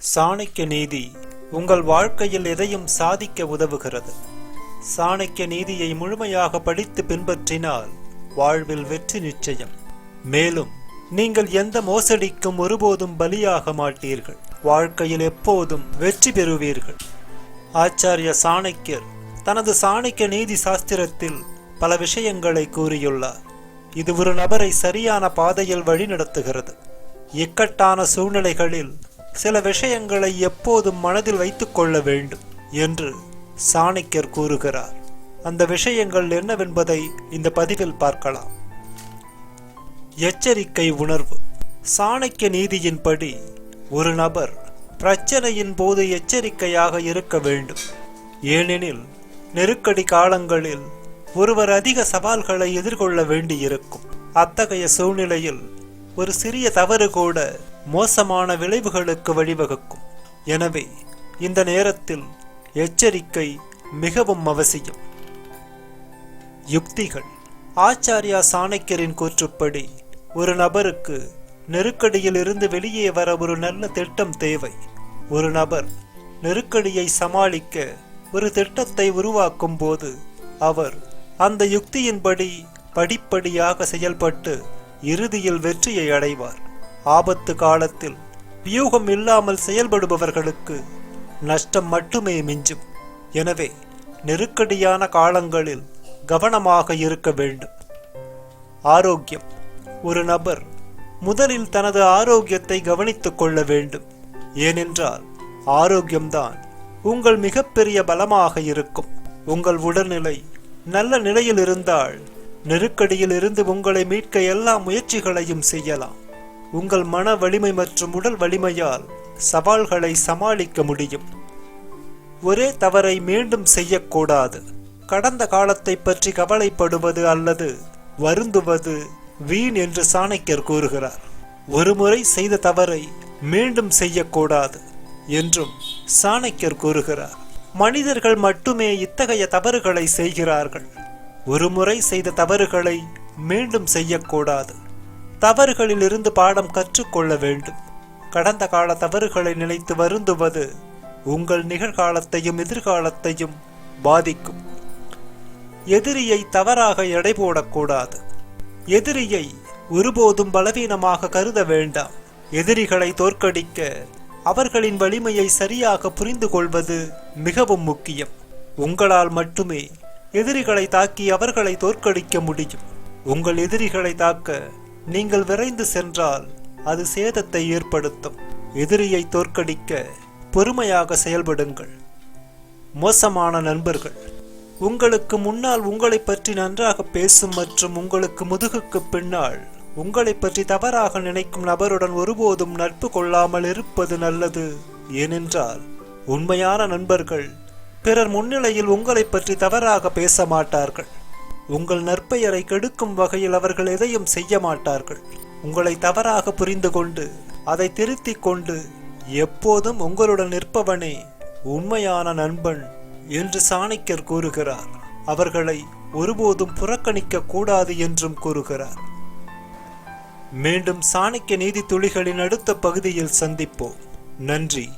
சாணக்கிய நீதி உங்கள் வாழ்க்கையில் எதையும் சாதிக்க உதவுகிறது. சாணக்கிய நீதியை முழுமையாக படித்து பின்பற்றினால் வாழ்வில் வெற்றி நிச்சயம். மேலும் நீங்கள் எந்த மோசடிக்கும் ஒருபோதும் பலியாக மாட்டீர்கள். வாழ்க்கையில் எப்போதும் வெற்றி பெறுவீர்கள். ஆச்சாரிய சாணக்கியர் தனது சாணக்கிய நீதி சாஸ்திரத்தில் பல விஷயங்களை கூறியுள்ளார். இது ஒரு நபரை சரியான பாதையில் வழிநடத்துகிறது. இக்கட்டான சூழ்நிலைகளில் சில விஷயங்களை எப்போதும் மனதில் வைத்துக்கொள்ள வேண்டும் என்று சாணக்கியர் கூறுகிறார். அந்த விஷயங்கள் என்னவென்பதை இந்த பதிவில் பார்க்கலாம். எச்சரிக்கை உணர்வு. சாணக்கிய நீதியின்படி ஒரு நபர் பிரச்சனையின் போது எச்சரிக்கையாக இருக்க வேண்டும். ஏனெனில் நெருக்கடி காலங்களில் ஒருவர் அதிக சவால்களை எதிர்கொள்ள வேண்டியிருக்கும். அத்தகைய சூழ்நிலையில் ஒரு சிறிய தவறு கூட மோசமான விளைவுகளுக்கு வழிவகுக்கும். எனவே இந்த நேரத்தில் எச்சரிக்கை மிகவும் அவசியம். யுக்திகள். ஆச்சாரியா சாணக்கியரின் கூற்றுப்படி ஒரு நபருக்கு நெருக்கடியில் இருந்து வெளியே வர ஒரு நல்ல திட்டம் தேவை. ஒரு நபர் நெருக்கடியை சமாளிக்க ஒரு திட்டத்தை உருவாக்கும் போது அவர் அந்த யுக்தியின்படி படிப்படியாக செயல்பட்டு இறுதியில் வெற்றியை அடைவார். ஆபத்து காலத்தில் வியூகம் இல்லாமல் செயல்படுபவர்களுக்கு நஷ்டம் மட்டுமே மிஞ்சும். எனவே நெருக்கடியான காலங்களில் கவனமாக இருக்க வேண்டும். ஆரோக்கியம். ஒரு நபர் முதலில் தனது ஆரோக்கியத்தை கவனித்துக் கொள்ள வேண்டும். ஏனென்றால் ஆரோக்கியம்தான் உங்கள் மிகப்பெரிய பலமாக இருக்கும். உங்கள் உடல்நிலை நல்ல நிலையில் இருந்தால் நெருக்கடியில் இருந்து உங்களை மீட்க எல்லா முயற்சிகளையும் செய்யலாம். உங்கள் மன வலிமை மற்றும் உடல் வலிமையால் சவால்களை சமாளிக்க முடியும். ஒரே தவறை மீண்டும் செய்யக்கூடாது. கடந்த காலத்தை பற்றி கவலைப்படுவது அல்லது வருந்துவது வீண் என்று சாணக்கியர் கூறுகிறார். ஒருமுறை செய்த தவறை மீண்டும் செய்யக்கூடாது என்றும் சாணக்கியர் கூறுகிறார். மனிதர்கள் மட்டுமே இத்தகைய தவறுகளை செய்கிறார்கள். ஒருமுறை செய்த தவறுகளை மீண்டும் செய்யக்கூடாது. தவறுகளில் இருந்து பாடம் கற்றுக்கொள்ள வேண்டும். கடந்த கால தவறுகளை நினைத்து வருந்துவது உங்கள் நிகழ்காலத்தையும் எதிர்காலத்தையும் பாதிக்கும். எதிரியை தவறாக எடை போடக்கூடாது. எதிரியை ஒருபோதும் பலவீனமாக கருத வேண்டாம். எதிரிகளை தோற்கடிக்க அவர்களின் வலிமையை சரியாக புரிந்து கொள்வது மிகவும் முக்கியம். உங்களால் மட்டுமே எதிரிகளை தாக்கி அவர்களை தோற்கடிக்க முடியும். உங்கள் எதிரிகளை தாக்க நீங்கள் விரைந்து சென்றால் அது சேதத்தை ஏற்படுத்தும். எதிரியை தோற்கடிக்க பொறுமையாக செயல்படுங்கள். மோசமான நண்பர்கள் உங்களுக்கு முன்னால் உங்களை பற்றி நன்றாக பேசும் மற்றும் உங்களுக்கு முதுகுக்கு பின்னால் உங்களை பற்றி தவறாக நினைக்கும் நபருடன் ஒருபோதும் நட்பு கொள்ளாமல் இருப்பது நல்லது. ஏனென்றால் உண்மையான நண்பர்கள் பிறர் முன்னிலையில் உங்களை பற்றி தவறாக பேச மாட்டார்கள். உங்கள் நற்பெயரை கெடுக்கும் வகையில் அவர்கள் எதையும் செய்ய மாட்டார்கள். உங்களை தவறாக புரிந்து கொண்டு அதை திருத்திக் கொண்டு எப்போதும் உங்களுடன் நிற்பவனே உண்மையான நண்பன் என்று சாணக்கியர் கூறுகிறார். அவர்களை ஒருபோதும் புறக்கணிக்க கூடாது என்றும் கூறுகிறார். மீண்டும் சாணக்கிய நீதி துளிகளின் அடுத்த பகுதியில் சந்திப்போம். நன்றி.